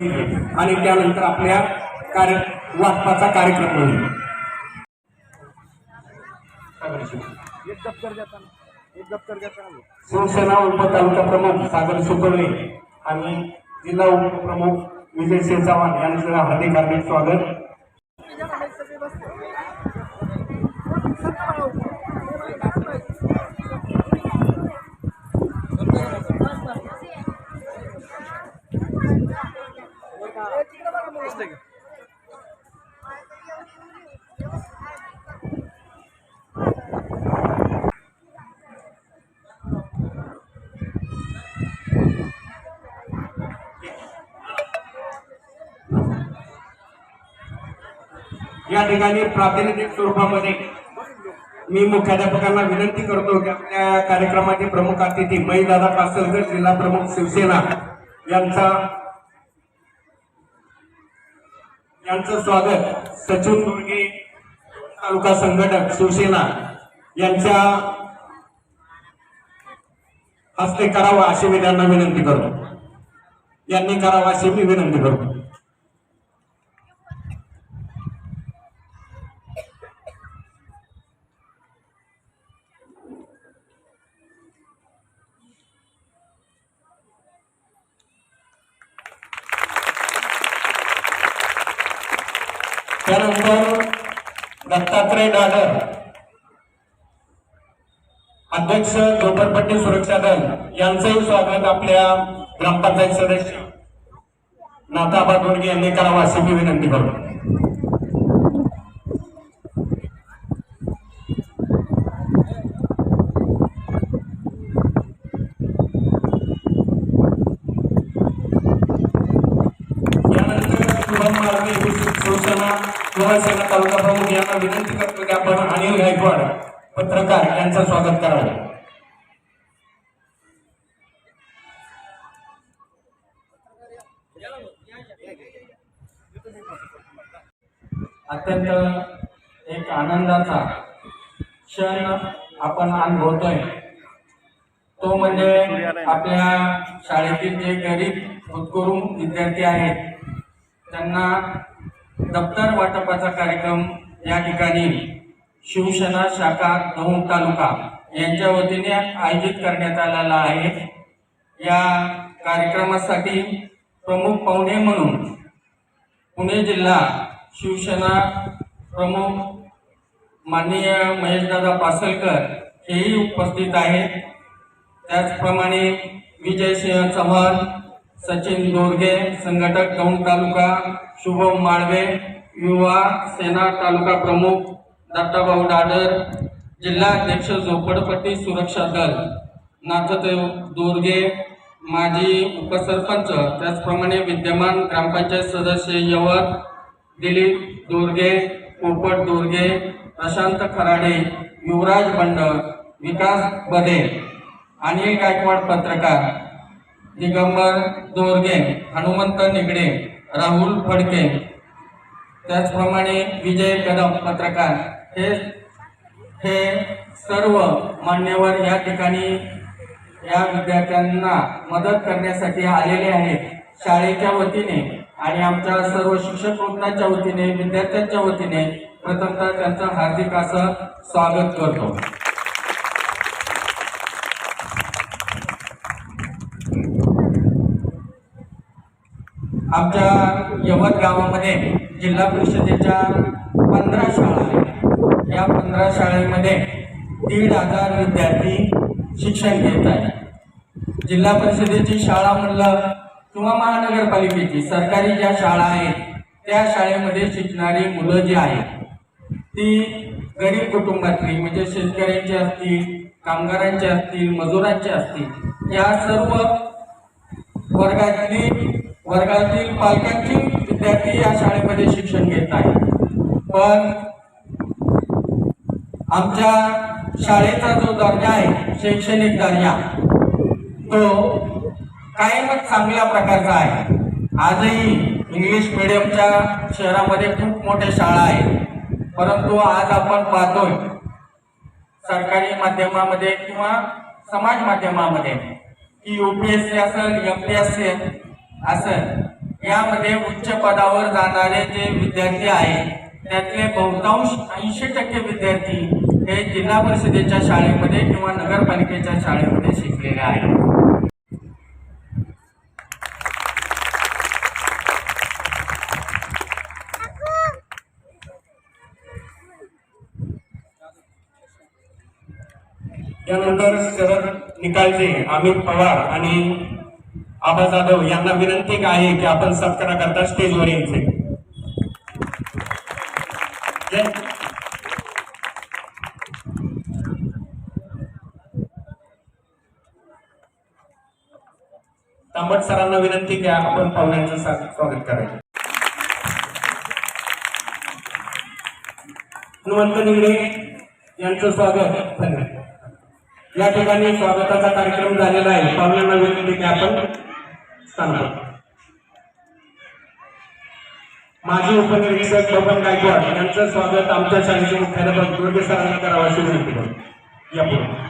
आणि त्यानंतर आपल्या कार्य वाटपाचा कार्यक्रम होईल एक दप्तर देताना एक दप्तर देताना. शिवसेना उपतालुका प्रमुख सागर सुकर्णे आणि जिल्हा उपप्रमुख विजय सिंह चव्हाण यांचं हार्दिक हार्दिक स्वागत. या ठिकाणी प्रातिनिधिक स्वरूपामध्ये मी मुख्याध्यापकांना विनंती करतो की आपल्या कार्यक्रमाचे प्रमुख अतिथी मईदादा पासलकर जिल्हा प्रमुख शिवसेना यांचा यांचं स्वागत. सचिन दुर्गे तालुका संघटक शिवसेना यांच्या हस्ते करावं अशी मी त्यांना विनंती करतो. यांनी करावं अशी मी विनंती करतो. त्यानंतर दत्तात्रय दादर अध्यक्ष झोपडपट्टी सुरक्षा दल यांचंही स्वागत आपल्या ग्रामपंचायत सदस्य नाथाबा दोडगे यांनी करावं अशी मी विनंती करतो यानंतर शुभम मार्गे शिवसेना शिवसेना तालुका प्रमुख यांना विनंती करतो की आपण अनिल गायकवाड पत्रकार यांचं स्वागत करावं. अत्यंत एक आनंदाचा क्षण आपण अनुभवतोय. तो म्हणजे आपल्या शाळेतील जे गरीब होतकरू विद्यार्थी आहेत त्यांना दप्तर वाटपाचा कार्यक्रम या ठिकाणी शिवसेना शाखा दौंड तालुका यांच्या वतीने आयोजित करण्यात आलेला आहे. या कार्यक्रमासाठी प्रमुख पाहुणे म्हणून पुणे जिल्हा शिवसेना प्रमुख माननीय महेशदादा पासलकर हेही उपस्थित आहेत. त्याचप्रमाणे विजयसिंह चव्हाण सचिन दोरगे संघटक दौंड तालुका शुभम माळवे युवा सेना तालुका प्रमुख दत्ताभाऊ डाडर जिल्हाध्यक्ष झोपडपट्टी सुरक्षा दल नाथदेव दोरगे माजी उपसरपंच त्याचप्रमाणे विद्यमान ग्रामपंचायत सदस्य यवत दिलीप दोरगे पोपट दोरगे प्रशांत खराडे युवराज बंड विकास बदे अनिल गायकवाड पत्रकार. दिगंबर दोरगे हनुमंत निगडे राहुल फडके. त्याचप्रमाणे विजय कदम पत्रकार. हे हे सर्व मान्यवर या ठिकाणी या विद्यार्थ्यांना मदत करण्यासाठी आलेले आहेत. शाळेच्या वतीने आणि आमच्या सर्व शिक्षक वृंदाच्या वतीने विद्यार्थ्यांच्या वतीने प्रथमतः त्यांचं हार्दिक असं स्वागत करतो. आमच्या यवत गावामध्ये जिल्हा परिषदेच्या पंधरा शाळा आहेत. या पंधरा शाळेमध्ये दीड हजार विद्यार्थी शिक्षण घेत आहेत. जिल्हा परिषदेची शाळा म्हणलं किंवा महानगरपालिकेची सरकारी ज्या शाळा आहेत त्या शाळेमध्ये शिकणारी मुलं जी आहेत ती गरीब कुटुंबातली म्हणजे शेतकऱ्यांची असतील कामगारांची असतील मजुरांची असतील या सर्व वर्गातली वर्गातील पालकांची विद्यार्थी या शाळेमध्ये शिक्षण घेत आहेत. पण आमच्या शाळेचा जो दर्जा आहे शैक्षणिक दर्जा तो कायमच चांगल्या प्रकारचा आहे. आजही इंग्लिश मिडियमच्या शहरामध्ये खूप मोठ्या शाळा आहेत. परंतु आज आपण पाहतोय सरकारी माध्यमामध्ये किंवा समाज माध्यमामध्ये की सी असेल एम पी एस सी असं. यामध्ये उच्च पदावर जाणारे जे विद्यार्थी आहेत त्यातले बहुतांश ऐंशी टक्के विद्यार्थी हे जिल्हा परिषदेच्या शाळेमध्ये किंवा नगरपालिकेच्या शाळेमध्ये शिकलेले आहेत. त्यानंतर शरद निकालजे अमित पवार आणि आबा जाधव यांना विनंती आहे की आपण सत्काराकरता स्टेजवर यायचे. तांबट सरांना विनंती की आपण पाहुण्यांचं स्वागत करायचं. हनुमंत निगडे यांचं स्वागत. या ठिकाणी स्वागताचा कार्यक्रम झालेला आहे. पाहुण्यांना विनंती की आपण स्थानावर माजी उपनिरीक्षक बबन गायकवाड यांचं स्वागत आमच्या शाळेचे मुख्याध्यापक दुर्गे सरांना करावं अशी विनंती करतो यापुढे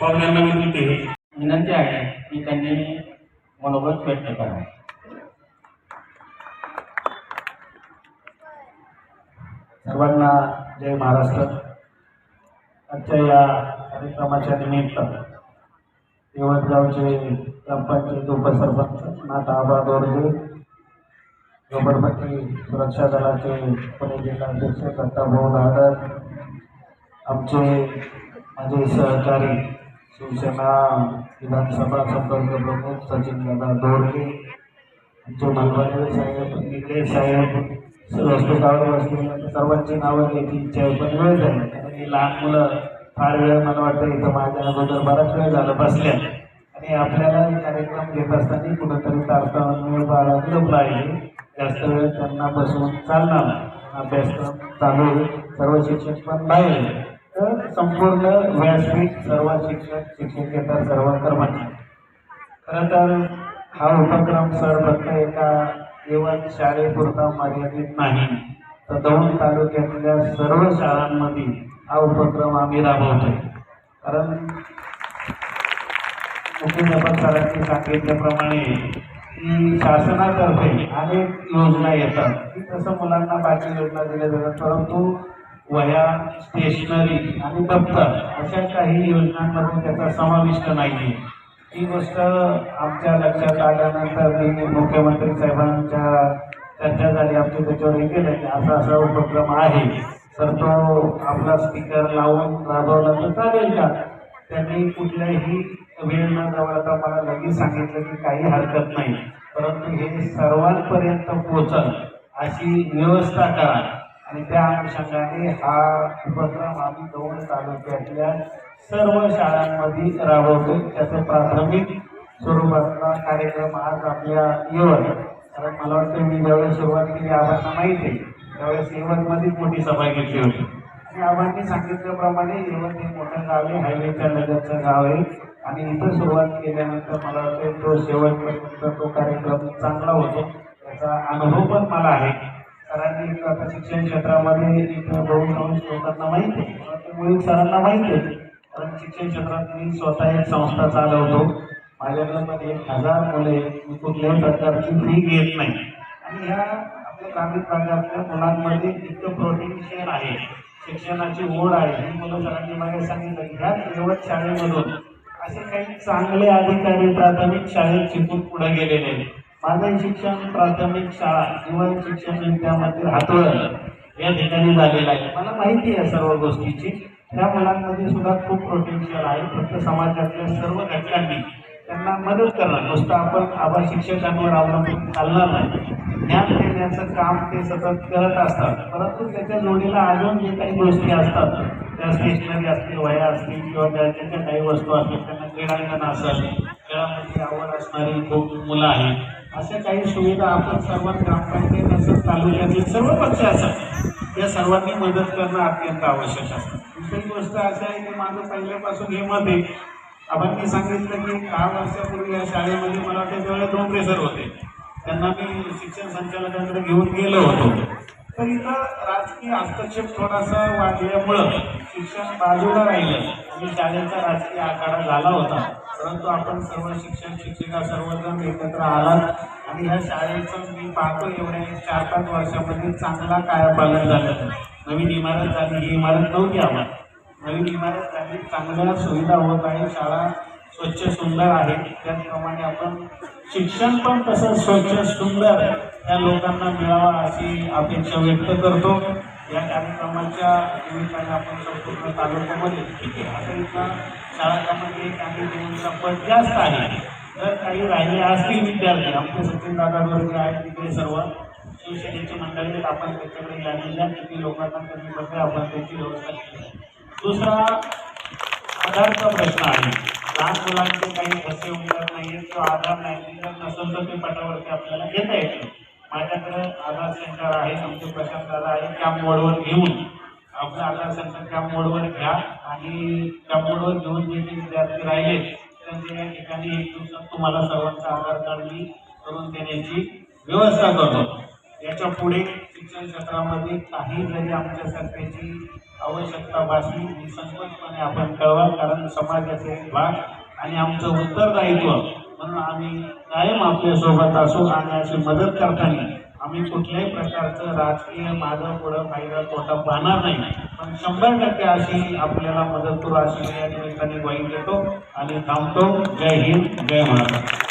पाहुण्यांना विनंती आहे की त्यांनी मनोगत व्यक्त करा सर्वांना जय महाराष्ट्र. आजच्या या कार्यक्रमाच्या निमित्त यवतगावचे ग्रामपंचायत उपसरपंच नाथाबा दोरजे झोपडपट्टी सुरक्षा दलाचे पुणे जिल्हाध्यक्ष दत्ताभाऊ नागर आमचे माझे सहकारी शिवसेना विधानसभा संपर्क प्रमुख सचिन दादा दोडके आमचे मालवाडे साहेब निकडे साहेब रस्त्यावर बसलेले सर्वांची नावं घ्यायची इच्छा आहे पण वेळ झाली. कारण ही लहान मुलं फार वेळ मला वाटतं इथं माझ्या अगोदर बराच वेळ झाला बसल्या. आणि आपल्याला कार्यक्रम घेत असताना कुठंतरी तारतम्य बाळगलं पाहिजे. जास्त वेळ त्यांना बसवून चालणार अभ्यासक्रम चालू आहे. सर्व शिक्षक पण बाहेर तर संपूर्ण व्यासपीठ सर्व शिक्षक शिक्षकेतर सर्व कर्मचारी खरं तर हा उपक्रम सर फक्त एका यवत शाळेपुरता मर्यादित नाही तर दौंड तालुक्यातल्या सर्व शाळांमध्ये हा उपक्रम आम्ही राबवतोय. कारण मुख्याध्यापक सरांनी सांगितल्याप्रमाणे की शासनातर्फे अनेक योजना येतात. की तसं मुलांना बाकी योजना दिल्या जातात परंतु वह्या स्टेशनरी आणि दप्तर अशा काही योजनांमध्ये त्याचा समाविष्ट नाही आहे ही गोष्ट आमच्या लक्षात आल्यानंतर मी मुख्यमंत्री साहेबांच्या चर्चा झाली आमच्या त्याच्यावर हे केलं की असा असा उपक्रम आहे. तर तो आपला स्पीकर लावून राबवला तर चालेल का? त्यांनी कुठल्याही वेळ न जवळता मला लगेच सांगितलं की काही हरकत नाही. परंतु हे सर्वांपर्यंत पोचल अशी व्यवस्था करा. आणि त्या अनुषंगाने हा उपक्रम आम्ही दोन तालुक्यातल्या सर्व शाळांमध्ये राबवतो. त्याचं प्राथमिक स्वरूपातला कार्यक्रम आज आपल्या यवत कारण मला वाटतं मी ज्यावेळेस सुरुवात केली आबांना माहिती आहे. त्यावेळेस यवतमध्येच मोठी सभा घेतली होती. आणि आबांनी सांगितल्याप्रमाणे यवत हे मोठं गाव आहे. हायवेच्या लगतचं गाव आहे. आणि इथं सुरुवात केल्यानंतर मला वाटतं तो शेवटपर्यंत तो कार्यक्रम चांगला होतो. त्याचा अनुभव पण मला आहे. सरांनी आता शिक्षण क्षेत्रामध्ये इथं बहुतांश लोकांना माहिती आहे. मला सरांना माहिती आहे. कारण शिक्षण क्षेत्रात मी स्वतः एक संस्था चालवतो. माझ्याकडे पण एक हजार मुले मी कुठल्याही प्रकारची फी घेत नाही. आणि ह्या आपल्या ग्रामीण भागातल्या मुलांमध्ये इतकं प्रोटेन्शियल आहे. शिक्षणाची ओढ आहे. ही मुलं सरांनी मागे सांगितलं की ह्या यवत शाळेमधून असे काही चांगले अधिकारी प्राथमिक शाळेत शिकून पुढे गेलेले आहेत. माझं शिक्षण प्राथमिक शाळा जीवन शिक्षण विद्यामंदिर हातवळ या ठिकाणी झालेलं आहे. मला माहिती आहे सर्व गोष्टीची. त्या मुलांमध्ये सुद्धा खूप पोटेन्शियल आहे. फक्त समाजातल्या सर्व घटकांनी त्यांना मदत करणं. नुसतं आपण आबा शिक्षकांवर अवलंबून चालणार नाही. ज्ञान देण्याचं काम ते सतत करत असतात. परंतु त्याच्या जोडीला अजून जे काही गोष्टी असतात त्या स्टेशनरी असतील वह्या असतील किंवा त्याच्या काही वस्तू असतील त्यांना क्रीडांगण असेल खेळामध्ये आवड असणारी खूप मुलं आहेत. अशा काही सुविधा आपण सर्वात ग्रामपंचायत असं तालुक्यातील सर्व पक्ष असतात या सर्वांनी मदत करणं अत्यंत आवश्यक असतं. दुसरी गोष्ट अशी आहे की माझं पहिल्यापासून हे मत आहे. आपण मी सांगितलं की दहा वर्षापूर्वी या शाळेमध्ये मला वाटतं त्यावेळेला दोन प्रेसर होते. त्यांना मी शिक्षण संचालकांकडे घेऊन गेलो होतो. तर इथं राजकीय हस्तक्षेप थोडासा वाढल्यामुळं शिक्षण बाजूला राहिलं. आणि शाळेचा राजकीय आखाडा झाला होता परंतु आपण सर्व शिक्षक शिक्षिका सर्वजण एकत्र आलात आणि ह्या शाळेचं मी पाहतो एवढ्या एक चार पाच वर्षामध्ये चांगला कायापालन झालं. नवीन इमारत झाली ही इमारत नव्हती आम्हाला. नवीन इमारत झाली चांगल्या सुविधा होत आहे शाळा स्वच्छ सुंदर आहे. त्याचप्रमाणे आपण शिक्षण पण तसं स्वच्छ सुंदर त्या लोकांना मिळावा अशी अपेक्षा व्यक्त करतो. या कार्यक्रमाच्या निमित्ताने आपण संपूर्ण तालुक्यामध्ये असं आता इथला शाळा क्रमांक आणि दोनचा जास्त आहे. तर काही राहिले असतील विद्यार्थी आमचे सचिन दादा वर्ग आहेत तिकडे सर्व. शिवसेनेचे मंडळी आपण त्याच्याकडे यादी द्या किती लोकांना त्यांनी बघा आपण त्याची व्यवस्था केली दुसरा आधारचा प्रश्न आहे. लहान मुलांचे काही कसे उमरत नाही तो आधार नाही जर नसेल तर ते पटावरती आपल्याला घेता येतो माझ्याकडे आधार सेंटर आहे आमचे प्रशांत दादा आहे त्या मोडवर घेऊन आपलं आधार सेंटर त्या मोडवर घ्या आणि त्या मोडवर घेऊन जे जे विद्यार्थी राहिले त्यांचे या ठिकाणी एक दिवसात तुम्हाला सर्वांचं आधार कार्ड मी करून देण्याची व्यवस्था करतो. याच्यापुढे शिक्षण क्षेत्रामध्ये काही जरी आमच्या सरकारची आवश्यकता भासली निसंकोचपणे आपण कळवा कारण समाजाचे भाग आणि आमचं उत्तरदायित्व म्हणून आम्ही कायम आपल्यासोबत असू आणि अशी मदत करताना आम्ही कुठल्याही प्रकारचं राजकीय माझं पुढं फायदा तोटा पाहणार नाही. पण शंभर टक्के अशी आपल्याला मदत करू अशी या निमित्ताने ग्वाही देतो. आणि थांबतो. जय हिंद जय महाराष्ट्र.